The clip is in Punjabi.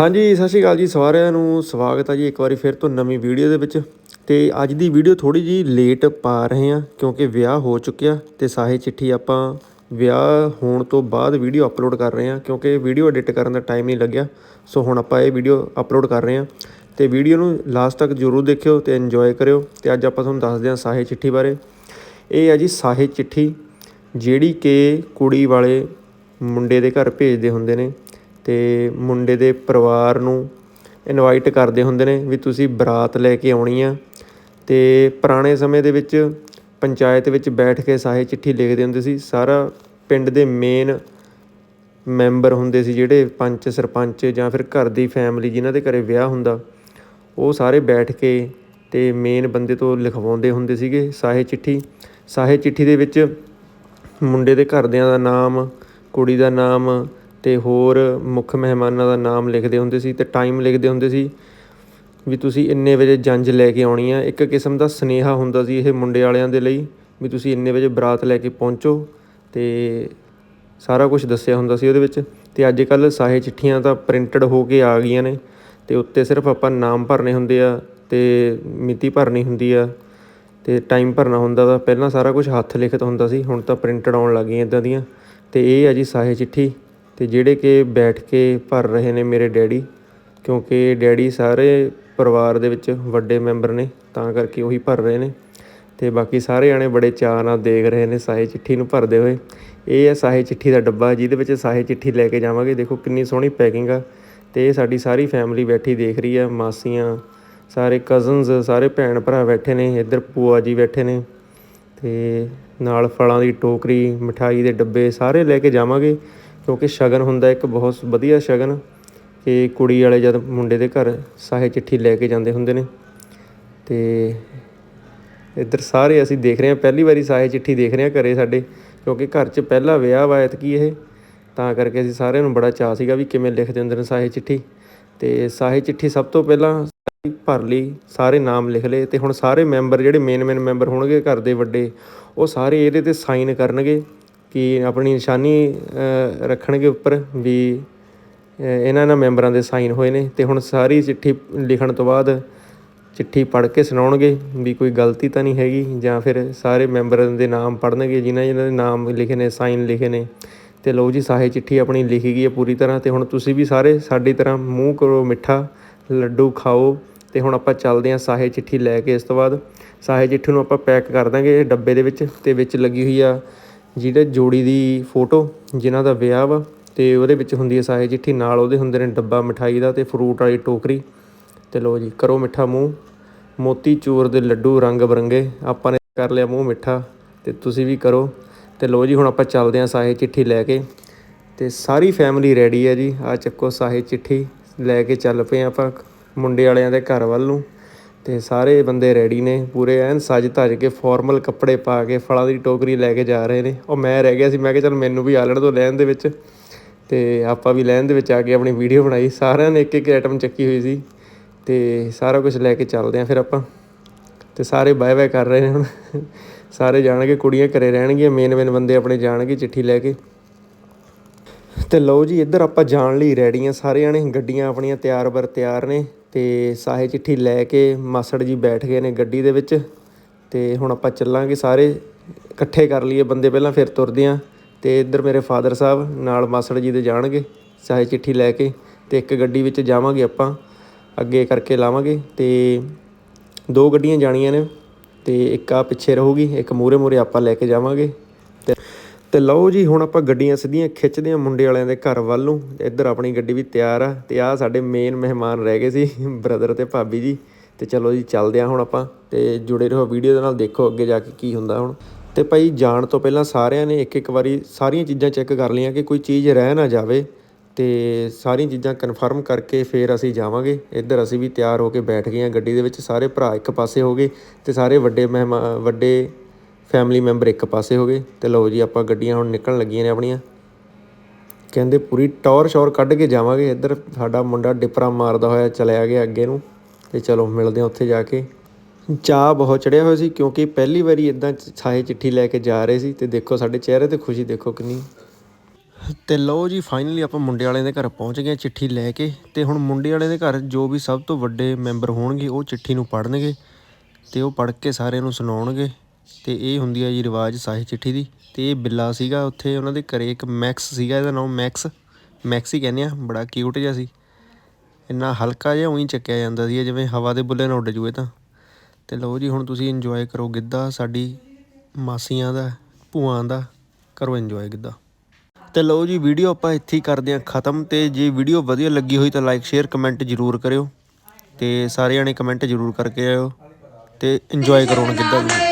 ਹਾਂਜੀ, ਸਤਿ ਸ਼੍ਰੀ ਅਕਾਲ ਜੀ ਸਾਰਿਆਂ ਨੂੰ। ਸਵਾਗਤ ਹੈ ਜੀ ਇੱਕ ਵਾਰੀ ਫਿਰ ਤੋਂ ਨਵੀਂ ਵੀਡੀਓ ਦੇ ਵਿੱਚ। ਤੇ ਅੱਜ ਦੀ ਵੀਡੀਓ ਥੋੜੀ ਜੀ ਲੇਟ ਪਾ ਰਹੇ ਹਾਂ ਕਿਉਂਕਿ ਵਿਆਹ ਹੋ ਚੁੱਕਿਆ ਤੇ ਸਾਹੇ ਚਿੱਠੀ ਆਪਾਂ ਵਿਆਹ ਹੋਣ ਤੋਂ ਬਾਅਦ ਵੀਡੀਓ ਅਪਲੋਡ ਕਰ ਰਹੇ ਹਾਂ ਕਿਉਂਕਿ ਵੀਡੀਓ ਐਡਿਟ ਕਰਨ ਦਾ ਟਾਈਮ ਨਹੀਂ ਲੱਗਿਆ। ਸੋ ਹੁਣ ਆਪਾਂ ਇਹ ਵੀਡੀਓ ਅਪਲੋਡ ਕਰ ਰਹੇ ਹਾਂ। ਤੇ ਵੀਡੀਓ ਨੂੰ ਲਾਸਟ ਤੱਕ ਜ਼ਰੂਰ ਦੇਖਿਓ ਤੇ ਇੰਜੋਏ ਕਰਿਓ। ਤੇ ਅੱਜ ਆਪਾਂ ਤੁਹਾਨੂੰ ਦੱਸਦੇ ਹਾਂ ਸਾਹੇ ਚਿੱਠੀ ਬਾਰੇ। ਇਹ ਹੈ ਜੀ ਸਾਹੇ ਚਿੱਠੀ ਜਿਹੜੀ ਕਿ ਕੁੜੀ ਵਾਲੇ ਮੁੰਡੇ ਦੇ ਘਰ ਭੇਜਦੇ ਹੁੰਦੇ ਨੇ। ਤੇ ਮੁੰਡੇ ਦੇ ਪਰਿਵਾਰ ਨੂੰ ਇਨਵਾਈਟ ਕਰਦੇ ਹੁੰਦੇ ਨੇ ਵੀ ਤੁਸੀਂ ਬਰਾਤ ਲੈ ਕੇ ਆਉਣੀ ਆ। ਅਤੇ ਪੁਰਾਣੇ ਸਮੇਂ ਦੇ ਵਿੱਚ ਪੰਚਾਇਤ ਵਿੱਚ ਬੈਠ ਕੇ ਸਾਹੇ ਚਿੱਠੀ ਲਿਖਦੇ ਹੁੰਦੇ ਸੀ। ਸਾਰਾ ਪਿੰਡ ਦੇ ਮੇਨ ਮੈਂਬਰ ਹੁੰਦੇ ਸੀ ਜਿਹੜੇ ਪੰਚ, ਸਰਪੰਚ ਜਾਂ ਫਿਰ ਘਰ ਦੀ ਫੈਮਿਲੀ ਜਿਨ੍ਹਾਂ ਦੇ ਘਰੇ ਵਿਆਹ ਹੁੰਦਾ, ਉਹ ਸਾਰੇ ਬੈਠ ਕੇ ਤੇ ਮੇਨ ਬੰਦੇ ਤੋਂ ਲਿਖਵਾਉਂਦੇ ਹੁੰਦੇ ਸੀਗੇ ਸਾਹੇ ਚਿੱਠੀ। ਸਾਹੇ ਚਿੱਠੀ ਦੇ ਵਿੱਚ ਮੁੰਡੇ ਦੇ ਘਰਦਿਆਂ ਦਾ ਨਾਮ, ਕੁੜੀ ਦਾ ਨਾਮ ਅਤੇ ਹੋਰ ਮੁੱਖ ਮਹਿਮਾਨਾਂ ਦਾ ਨਾਮ ਲਿਖਦੇ ਹੁੰਦੇ ਸੀ ਅਤੇ ਟਾਈਮ ਲਿਖਦੇ ਹੁੰਦੇ ਸੀ ਵੀ ਤੁਸੀਂ ਇੰਨੇ ਵਜੇ ਜੰਜ ਲੈ ਕੇ ਆਉਣੀ ਆ। ਇੱਕ ਕਿਸਮ ਦਾ ਸੁਨੇਹਾ ਹੁੰਦਾ ਸੀ ਇਹ ਮੁੰਡੇ ਵਾਲਿਆਂ ਦੇ ਲਈ ਵੀ ਤੁਸੀਂ ਇੰਨੇ ਵਜੇ ਬਰਾਤ ਲੈ ਕੇ ਪਹੁੰਚੋ ਅਤੇ ਸਾਰਾ ਕੁਛ ਦੱਸਿਆ ਹੁੰਦਾ ਸੀ ਉਹਦੇ ਵਿੱਚ। ਅਤੇ ਅੱਜ ਕੱਲ੍ਹ ਸਾਹੇ ਚਿੱਠੀਆਂ ਤਾਂ ਪ੍ਰਿੰਟਡ ਹੋ ਕੇ ਆ ਗਈਆਂ ਨੇ ਅਤੇ ਉੱਤੇ ਸਿਰਫ ਆਪਾਂ ਨਾਮ ਭਰਨੇ ਹੁੰਦੇ ਆ ਅਤੇ ਮਿਤੀ ਭਰਨੀ ਹੁੰਦੀ ਆ ਅਤੇ ਟਾਈਮ ਭਰਨਾ ਹੁੰਦਾ ਵਾ। ਪਹਿਲਾਂ ਸਾਰਾ ਕੁਝ ਹੱਥ ਲਿਖਤ ਹੁੰਦਾ ਸੀ, ਹੁਣ ਤਾਂ ਪ੍ਰਿੰਟਡ ਆਉਣ ਲੱਗ ਗਈਆਂ ਇੱਦਾਂ ਦੀਆਂ। ਅਤੇ ਇਹ ਆ ਜੀ ਸਾਹੇ ਚਿੱਠੀ। ਅਤੇ ਜਿਹੜੇ ਕਿ ਬੈਠ ਕੇ ਭਰ ਰਹੇ ਨੇ ਮੇਰੇ ਡੈਡੀ, ਕਿਉਂਕਿ ਡੈਡੀ ਸਾਰੇ ਪਰਿਵਾਰ ਦੇ ਵਿੱਚ ਵੱਡੇ ਮੈਂਬਰ ਨੇ, ਤਾਂ ਕਰਕੇ ਉਹੀ ਭਰ ਰਹੇ ਨੇ। ਅਤੇ ਬਾਕੀ ਸਾਰੇ ਜਾਣੇ ਬੜੇ ਚਾਅ ਨਾਲ ਦੇਖ ਰਹੇ ਨੇ ਸਾਹੇ ਚਿੱਠੀ ਨੂੰ ਭਰਦੇ ਹੋਏ। ਇਹ ਹੈ ਸਾਹੇ ਚਿੱਠੀ ਦਾ ਡੱਬਾ, ਜਿਹਦੇ ਵਿੱਚ ਸਾਹੇ ਚਿੱਠੀ ਲੈ ਕੇ ਜਾਵਾਂਗੇ। ਦੇਖੋ ਕਿੰਨੀ ਸੋਹਣੀ ਪੈਕਿੰਗ ਆ। ਅਤੇ ਇਹ ਸਾਡੀ ਸਾਰੀ ਫੈਮਿਲੀ ਬੈਠੀ ਦੇਖ ਰਹੀ ਆ, ਮਾਸੀਆਂ, ਸਾਰੇ ਕਜ਼ਨਸ ਸਾਰੇ ਭੈਣ ਭਰਾ ਬੈਠੇ ਨੇ, ਇੱਧਰ ਭੂਆ ਜੀ ਬੈਠੇ ਨੇ। ਅਤੇ ਨਾਲ ਫਲਾਂ ਦੀ ਟੋਕਰੀ, ਮਠਾਈ ਦੇ ਡੱਬੇ ਸਾਰੇ ਲੈ ਕੇ ਜਾਵਾਂਗੇ। ਕਿਉਂਕਿ ਸ਼ਗਨ ਹੁੰਦਾ ਇੱਕ ਬਹੁਤ ਵਧੀਆ ਸ਼ਗਨ ਕਿ ਕੁੜੀ ਵਾਲੇ ਜਦ ਮੁੰਡੇ ਦੇ ਘਰ ਸਾਹੇ ਚਿੱਠੀ ਲੈ ਕੇ ਜਾਂਦੇ ਹੁੰਦੇ ਨੇ। ਤੇ ਇੱਧਰ ਸਾਰੇ ਅਸੀਂ ਦੇਖ ਰਹੇ ਹਾਂ, ਪਹਿਲੀ ਵਾਰੀ ਸਾਹੇ ਚਿੱਠੀ ਦੇਖ ਰਹੇ ਹਾਂ ਘਰੇ ਸਾਡੇ, ਕਿਉਂਕਿ ਘਰ 'ਚ ਪਹਿਲਾ ਵਿਆਹ ਵਾ ਕੀ ਇਹ। ਤਾਂ ਕਰਕੇ ਅਸੀਂ ਸਾਰਿਆਂ ਨੂੰ ਬੜਾ ਚਾਅ ਸੀਗਾ ਵੀ ਕਿਵੇਂ ਲਿਖਦੇ ਹੁੰਦੇ ਨੇ ਸਾਹੇ ਚਿੱਠੀ। ਤੇ ਸਾਹੇ ਚਿੱਠੀ ਸਭ ਤੋਂ ਪਹਿਲਾਂ ਭਰ ਲਈ, ਸਾਰੇ ਨਾਮ ਲਿਖ ਲਏ ਤੇ ਹੁਣ ਸਾਰੇ ਮੈਂਬਰ ਜਿਹੜੇ ਮੇਨ ਮੇਨ ਮੈਂਬਰ ਹੋਣਗੇ ਘਰ ਦੇ ਵੱਡੇ, ਉਹ ਸਾਰੇ ਇਹਦੇ ਤੇ ਸਾਈਨ ਕਰਨਗੇ। ਕਿ ਆਪਣੀ ਨਿਸ਼ਾਨੀ ਰੱਖਣਗੇ ਉੱਪਰ ਵੀ ਇਹਨਾਂ ਇਹਨਾਂ ਮੈਂਬਰਾਂ ਦੇ ਸਾਈਨ ਹੋਏ ਨੇ ਅਤੇ ਹੁਣ ਸਾਰੀ ਚਿੱਠੀ ਲਿਖਣ ਤੋਂ ਬਾਅਦ ਚਿੱਠੀ ਪੜ੍ਹ ਕੇ ਸੁਣਾਉਣਗੇ ਵੀ ਕੋਈ ਗਲਤੀ ਤਾਂ ਨਹੀਂ ਹੈਗੀ ਜਾਂ ਫਿਰ ਸਾਰੇ ਮੈਂਬਰਾਂ ਦੇ ਨਾਮ ਪੜ੍ਹਨਗੇ, ਜਿਨ੍ਹਾਂ ਜਿਨ੍ਹਾਂ ਦੇ ਨਾਮ ਲਿਖੇ ਨੇ, ਸਾਈਨ ਲਿਖੇ ਨੇ। ਤੇ ਲਓ ਜੀ, ਸਾਹੇ ਚਿੱਠੀ ਆਪਣੀ ਲਿਖੀ ਗਈ ਹੈ ਪੂਰੀ ਤਰ੍ਹਾਂ ਤੇ ਹੁਣ ਤੁਸੀਂ ਵੀ ਸਾਰੇ ਸਾਡੀ ਤਰ੍ਹਾਂ ਮੂੰਹ ਕਰੋ ਮਿੱਠਾ, ਲੱਡੂ ਖਾਓ ਤੇ ਹੁਣ ਆਪਾਂ ਚੱਲਦੇ ਹਾਂ ਸਾਹੇ ਚਿੱਠੀ ਲੈ ਕੇ ਇਸ ਤੋਂ ਬਾਅਦ। ਸਾਹੇ ਚਿੱਠੀ ਨੂੰ ਆਪਾਂ ਪੈਕ ਕਰ ਦਾਂਗੇ ਡੱਬੇ ਦੇ ਵਿੱਚ ਤੇ ਵਿੱਚ ਲੱਗੀ ਹੋਈ ਆ ਜਿਹੜੇ ਜੋੜੀ ਦੀ ਫੋਟੋ, ਜਿਨ੍ਹਾਂ ਦਾ ਵਿਆਹ ਵਾ, ਤੇ ਉਹਦੇ ਵਿੱਚ ਹੁੰਦੀ ਹੈ ਸਾਹੇ ਚਿੱਠੀ, ਨਾਲ ਉਹਦੇ ਹੁੰਦੇ ਨੇ ਡੱਬਾ ਮਠਾਈ ਦਾ ਤੇ ਫਰੂਟ ਵਾਲੀ ਟੋਕਰੀ। ਤੇ ਲਓ ਜੀ, ਕਰੋ ਮਿੱਠਾ ਮੂੰਹ। ਮੋਤੀ ਚੂਰ ਦੇ ਲੱਡੂ ਰੰਗ ਬਰੰਗੇ, ਆਪਾਂ ਨੇ ਕਰ ਲਿਆ ਮੂੰਹ ਮਿੱਠਾ, ਤੇ ਤੁਸੀਂ ਵੀ ਕਰੋ। ਤੇ ਲਓ ਜੀ, ਹੁਣ ਆਪਾਂ ਚੱਲਦੇ ਹਾਂ ਸਾਹੇ ਚਿੱਠੀ ਲੈ ਕੇ। ਤੇ ਸਾਰੀ ਫੈਮਿਲੀ ਰੈਡੀ ਹੈ ਜੀ ਆ ਚੱਕੋ ਸਾਹੇ ਚਿੱਠੀ ਲੈ ਕੇ ਚੱਲ ਪਏ ਆਪਾਂ ਮੁੰਡੇ ਵਾਲਿਆਂ ਦੇ ਘਰ ਵੱਲ ਨੂੰ। ਤੇ ਸਾਰੇ ਬੰਦੇ ਰੈਡੀ ਨੇ, ਪੂਰੇ ਐਨ ਸੱਜ ਧੱਜ ਕੇ ਫਾਰਮਲ ਕੱਪੜੇ ਪਾ ਕੇ ਫਲਾਂ ਦੀ ਟੋਕਰੀ ਲੈ ਕੇ ਜਾ ਰਹੇ ਨੇ। ਉਹ ਮੈਂ ਰਹਿ ਗਿਆ ਸੀ, ਮੈਂ ਕਿਹਾ ਚਲ ਮੈਨੂੰ ਵੀ ਆਲਣ ਤੋਂ ਲੈਣ ਦੇ ਵਿੱਚ। ਤੇ ਆਪਾਂ ਵੀ ਲੈਣ ਦੇ ਵਿੱਚ ਆ ਕੇ ਆਪਣੀ ਵੀਡੀਓ ਬਣਾਈ। ਸਾਰਿਆਂ ਨੇ ਇੱਕ ਇੱਕ ਆਈਟਮ ਚੱਕੀ ਹੋਈ ਸੀ। ਤੇ ਸਾਰਾ ਕੁਝ ਲੈ ਕੇ ਚੱਲਦੇ ਆਂ ਫਿਰ ਆਪਾਂ। ਤੇ ਸਾਰੇ ਬਾਏ ਬਾਏ ਕਰ ਰਹੇ ਨੇ ਹੁਣ। ਸਾਰੇ ਜਾਣਗੇ, ਕੁੜੀਆਂ ਘਰੇ ਰਹਿਣਗੀਆਂ ਮੇਨ ਮੇਨ ਬੰਦੇ ਆਪਣੇ ਜਾਣਗੇ ਚਿੱਠੀ ਲੈ ਕੇ। ਤੇ ਲਓ ਜੀ, ਇੱਧਰ ਆਪਾਂ ਜਾਣ ਲਈ ਰੈਡੀ ਆ। ਸਾਰੇ ਜਾਣੇ ਗੱਡੀਆਂ ਆਪਣੀਆਂ ਤਿਆਰ ਬਰ ਤਿਆਰ ਨੇ। ਤੇ ਸਾਹੇ ਚਿੱਠੀ ਲੈ ਕੇ ਮਾਸੜ ਜੀ ਬੈਠ ਗਏ ਨੇ ਗੱਡੀ ਦੇ ਵਿੱਚ ਤੇ ਹੁਣ ਆਪਾਂ ਚੱਲਾਂਗੇ ਸਾਰੇ, ਇਕੱਠੇ ਕਰ ਲਈਏ ਬੰਦੇ ਪਹਿਲਾਂ ਫਿਰ ਤੁਰਦੇ ਆ ਤੇ ਇੱਧਰ ਮੇਰੇ ਫਾਦਰ ਸਾਹਿਬ ਨਾਲ ਮਾਸੜ ਜੀ ਦੇ ਜਾਣਗੇ, ਸਾਹੇ ਚਿੱਠੀ ਲੈ ਕੇ ਤੇ ਇੱਕ ਗੱਡੀ ਵਿੱਚ ਜਾਵਾਂਗੇ ਆਪਾਂ, ਅੱਗੇ ਕਰਕੇ ਲਾਵਾਂਗੇ ਤੇ ਦੋ ਗੱਡੀਆਂ ਜਾਣੀਆਂ ਨੇ ਤੇ ਇੱਕ ਆ ਪਿੱਛੇ ਰਹੂਗੀ, ਇੱਕ ਮੂਰੇ ਮੂਰੇ ਆਪਾਂ ਲੈ ਕੇ ਜਾਵਾਂਗੇ। ਤੇ ਲਓ ਜੀ, ਹੁਣ ਆਪਾਂ ਗੱਡੀਆਂ ਸਿੱਧੀਆਂ ਖਿੱਚਦੇ ਆ ਮੁੰਡੇ ਵਾਲਿਆਂ ਦੇ ਘਰ ਵੱਲ। ਨੂੰ ਇੱਧਰ ਆਪਣੀ ਗੱਡੀ ਵੀ ਤਿਆਰ ਆ ਤੇ ਆ ਸਾਡੇ ਮੇਨ ਮਹਿਮਾਨ ਰਹਿ ਗਏ ਸੀ ਬ੍ਰਦਰ ਤੇ ਭਾਬੀ ਜੀ। ਤੇ ਚਲੋ ਜੀ, ਚੱਲਦੇ ਆ ਹੁਣ ਆਪਾਂ ਤੇ ਜੁੜੇ ਰਹੋ ਵੀਡੀਓ ਦੇ ਨਾਲ, ਦੇਖੋ ਅੱਗੇ ਜਾ ਕੇ ਕੀ ਹੁੰਦਾ ਹੁਣ। ਤੇ ਭਾਈ, ਜਾਣ ਤੋਂ ਪਹਿਲਾਂ ਸਾਰਿਆਂ ਨੇ ਇੱਕ ਇੱਕ ਵਾਰੀ ਸਾਰੀਆਂ ਚੀਜ਼ਾਂ ਚੈੱਕ ਕਰ ਲਈਆਂ ਕਿ ਕੋਈ ਚੀਜ਼ ਰਹਿ ਨਾ ਜਾਵੇ ਤੇ ਸਾਰੀਆਂ ਚੀਜ਼ਾਂ ਕਨਫਰਮ ਕਰਕੇ ਫਿਰ ਅਸੀਂ ਜਾਵਾਂਗੇ। ਇੱਧਰ ਅਸੀਂ ਵੀ ਤਿਆਰ ਹੋ ਕੇ ਬੈਠ ਗਏ ਹਾਂ ਗੱਡੀ ਦੇ ਵਿੱਚ, ਸਾਰੇ ਭਰਾ ਇੱਕ ਪਾਸੇ ਹੋ ਗਏ ਤੇ ਸਾਰੇ ਵੱਡੇ ਮਹਿਮਾ, ਵੱਡੇ ਫੈਮਿਲੀ ਮੈਂਬਰ ਇੱਕ ਪਾਸੇ ਹੋ ਗਏ ਤੇ ਲਓ ਜੀ ਆਪਾਂ ਗੱਡੀਆਂ ਹੁਣ ਨਿਕਲਣ ਲੱਗੀਆਂ ਨੇ ਆਪਣੀਆਂ। ਕਹਿੰਦੇ ਪੂਰੀ ਟੌਰ ਸ਼ੌਰ ਕੱਢ ਕੇ ਜਾਵਾਂਗੇ। ਇੱਧਰ ਸਾਡਾ ਮੁੰਡਾ ਡਿਪਰਾ ਮਾਰਦਾ ਹੋਇਆ ਚਲਿਆ ਗਿਆ ਅੱਗੇ ਨੂੰ ਤੇ ਚਲੋ ਮਿਲਦੇ ਹਾਂ ਉੱਥੇ ਜਾ ਕੇ। ਚਾਹ ਬਹੁਤ ਚੜਿਆ ਹੋਇਆ ਸੀ ਕਿਉਂਕਿ ਪਹਿਲੀ ਵਾਰੀ ਇਦਾਂ ਛਾਏ ਚਿੱਠੀ ਲੈ ਕੇ ਜਾ ਰਹੇ ਸੀ ਤੇ ਦੇਖੋ ਸਾਡੇ ਚਿਹਰੇ ਤੇ ਖੁਸ਼ੀ ਦੇਖੋ ਕਿੰਨੀ। ਤੇ ਲਓ ਜੀ ਫਾਈਨਲੀ ਆਪਾਂ ਮੁੰਡੇ ਵਾਲਿਆਂ ਦੇ ਘਰ ਪਹੁੰਚ ਗਏ ਚਿੱਠੀ ਲੈ ਕੇ ਤੇ ਹੁਣ ਮੁੰਡੇ ਵਾਲਿਆਂ ਦੇ ਘਰ ਜੋ ਵੀ ਸਭ ਤੋਂ ਵੱਡੇ ਮੈਂਬਰ ਹੋਣਗੇ ਉਹ ਚਿੱਠੀ ਨੂੰ ਪੜ੍ਹਨਗੇ ਤੇ ਉਹ ਪੜ੍ਹ ਕੇ ਸਾਰਿਆਂ ਨੂੰ ਸੁਣਾਉਣਗੇ। ਤੇ ਇਹ ਹੁੰਦੀ ਹੈ ਜੀ ਰਿਵਾਜ ਸਾਹੀ ਚਿੱਠੀ ਦੀ, ਤੇ ਇਹ ਬਿੱਲਾ ਸੀਗਾ ਉੱਥੇ, ਉਹਨਾਂ ਦੇ ਘਰੇ ਇੱਕ ਮੈਕਸ ਸੀਗਾ, ਇਹਦਾ ਨਾਮ ਮੈਕਸ ਮੈਕਸ ਹੀ ਕਹਿੰਦੇ ਆ, ਬੜਾ ਕਿਊਟ ਜਿਹਾ ਸੀ। ਇੰਨਾ ਹਲਕਾ ਜਿਹਾ ਉਹੀ ਚੱਕਿਆ ਜਾਂਦਾ ਸੀ ਜਿਵੇਂ ਹਵਾ ਦੇ ਬੁੱਲੇ ਨਾਲ ਉੱਡ ਜੂਏ ਤਾਂ। ਤੇ ਲਓ ਜੀ, ਹੁਣ ਤੁਸੀਂ ਇੰਜੋਏ ਕਰੋ ਗਿੱਧਾ, ਸਾਡੀ ਮਾਸੀਆਂ ਦਾ, ਭੂਆਂ ਦਾ, ਕਰੋ ਇੰਜੋਏ ਗਿੱਧਾ। ਤੇ ਲਓ ਜੀ ਵੀਡੀਓ ਆਪਾਂ ਇੱਥੇ ਹੀ ਕਰਦੇ ਹਾਂ ਖਤਮ, ਤੇ ਜੇ ਵੀਡੀਓ ਵਧੀਆ ਲੱਗੀ ਹੋਈ ਤਾਂ ਲਾਈਕ ਸ਼ੇਅਰ ਕਮੈਂਟ ਜ਼ਰੂਰ ਕਰਿਓ। ਤੇ ਸਾਰੇ ਜਣੇ ਕਮੈਂਟ ਜ਼ਰੂਰ ਕਰਕੇ ਆਇਓ, ਤੇ ਇੰਜੋਏ ਕਰੋ ਹੁਣ ਗਿੱਧਾ ਵੀ